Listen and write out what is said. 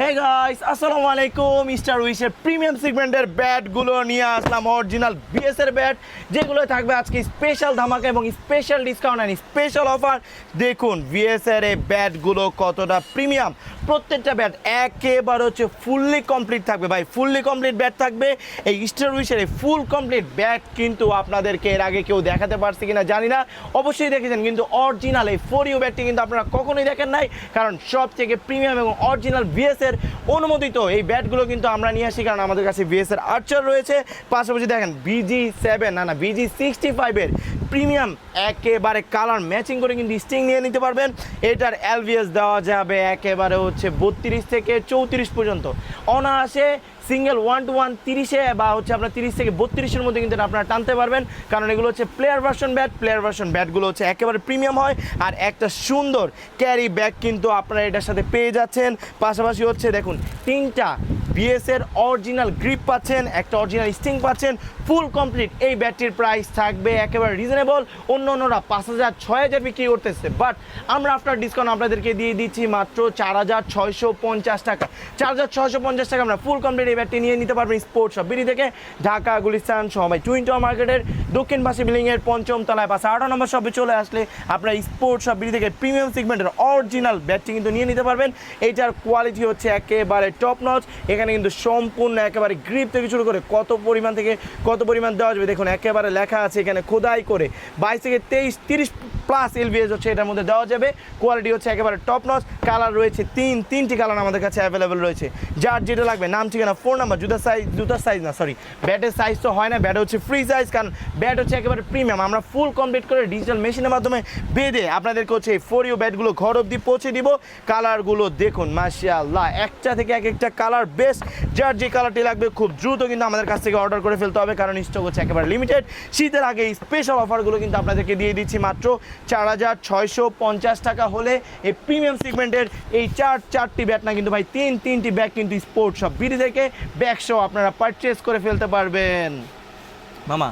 Hey guys আসসালামু আলাইকুম। Star উইশের premium সেগমেন্টের ব্যাটগুলো নিয়ে আসলাম অরিজিনাল বিএস এর ব্যাট যেগুলো থাকবে আজকে স্পেশাল ধামাকা এবং special discount and special offer দেখুন বিএস এর এই ব্যাটগুলো কতটা প্রিমিয়াম প্রত্যেকটা ব্যাট একেবারে হচ্ছে ফুললি কমপ্লিট থাকবে। ভাই ফুললি কমপ্লিট ব্যাট থাকবে। এই স্টার উইশের এই ফুল কমপ্লিট ব্যাট কিন্তু আপনাদেরকে এর আগে কেউ দেখাতে পারছে কিনা জানি না। অবশ্যই দেখেছেন, কিন্তু অরিজিনাল এই ফোর ইউ ব্যাটটি কিন্তু আপনারা কখনোই দেখেন নাই। কারণ সব থেকে প্রিমিয়াম এবং অরিজিনাল বিএস এর অনুমোদিত। এই ব্যাটগুলো কিন্তু আমরা নিয়ে আসি কারণ আমাদের কাছে বিএস এর আর্চার রয়েছে। পাশাপাশি দেখেন বিজি সেভেন না না বিজি সিক্সটি ফাইভের প্রিমিয়াম, একেবারে কালার ম্যাচিং করে কিন্তু স্টিং নিয়ে নিতে পারবেন। এটার এলভিএস দেওয়া যাবে একেবারে হচ্ছে বত্রিশ থেকে চৌত্রিশ পর্যন্ত। অনায়াসে সিঙ্গেল ওয়ান টু ওয়ান তিরিশে বা হচ্ছে আপনার তিরিশ থেকে বত্রিশের মধ্যে কিন্তু আপনারা টানতে পারবেন। কারণ এগুলো হচ্ছে player version bat player version ব্যাটগুলো হচ্ছে একেবারে প্রিমিয়াম হয়। আর একটা সুন্দর ক্যারি ব্যাগ কিন্তু আপনারা এটার সাথে পেয়ে যাচ্ছেন। পাশাপাশি হচ্ছে দেখুন, তিনটা বিএস এর অরিজিনাল গ্রিপ পাচ্ছেন, একটা অরিজিনাল স্টিং পাচ্ছেন ফুল কমপ্লিট এই ব্যাটটির প্রাইস থাকবে একেবারে রিজনেবল অন্য অন্যরা পাঁচ হাজার, ছয় হাজার বিক্রি করতেছে। বাট আমরা আফটার ডিসকাউন্ট আপনাদেরকে দিয়ে দিচ্ছি মাত্র চার হাজার ছয়শো পঞ্চাশ টাকা। চার হাজার ছয়শো পঞ্চাশ টাকা আমরা ফুল কমপ্লিট এই ব্যাটটি নিয়ে নিতে পারবেন স্পোর্টস শপ বিডি থেকে ঢাকা, গুলিস্তান সবাই টুইন টাওয়ার মার্কেটের দক্ষিণ পাশে বিল্ডিংয়ের পঞ্চম তলায় পাশে আঠারো নম্বর শপে চলে আসলে আপনার স্পোর্টস শপ বিডি থেকে প্রিমিয়াম সেগমেন্টের অরিজিনাল ব্যাটটি কিন্তু নিয়ে নিতে পারবেন। এইটার কোয়ালিটি হচ্ছে একেবারে টপ নচ এখানে কিন্তু সম্পূর্ণ একেবারে গ্রিপ থেকে শুরু করে কত পরিমাণ থেকে কত পরিমাণ দেওয়া যাবে দেখুন, একেবারে লেখা আছে এখানে খোদাই করে। বাইশ থেকে তেইশ, তিরিশ প্লাস এলবিএস হচ্ছে এটার মধ্যে দেওয়া যাবে। কোয়ালিটি হচ্ছে একেবারে টপ নচ কালার রয়েছে তিন, তিনটি কালার আমাদের কাছে অ্যাভেলেবেল রয়েছে। যার যেটা লাগবে, নাম, ঠিকানা ফোন নাম্বার জুতার সাইজ জুতার সাইজ না সরি ব্যাটের সাইজ তো হয় না ব্যাট হচ্ছে ফ্রি সাইজ কারণ ব্যাট হচ্ছে একেবারে প্রিমিয়াম আমরা ফুল কমপ্লিট করে ডিজিটাল মেশিনের মাধ্যমে বেঁধে আপনাদেরকে হচ্ছে এই ফোর ইউ ব্যাটগুলো ঘর অবধি পৌঁছে দিব। কালারগুলো দেখুন, মাশাআল্লাহ, একটা থেকে এক একটা কালার বেস্ট। যার যে কালারটি লাগবে খুব দ্রুত কিন্তু আমাদের কাছ থেকে অর্ডার করে ফেলতে হবে, কারণ স্টক হচ্ছে একেবারে লিমিটেড শীতের আগে স্পেশাল অফারগুলো কিন্তু আপনাদেরকে দিয়ে দিচ্ছি মাত্র চার হাজার ছয়শো পঞ্চাশ টাকা হলে এই প্রিমিয়াম সিগমেন্টের এই চার, চারটি ব্যাট না কিন্তু ভাই, তিন, তিনটি ব্যাগ কিন্তু স্পোর্টস সব বিডি থেকে ব্যাগ সহ আপনারা পারচেস করে ফেলতে পারবেন। মামা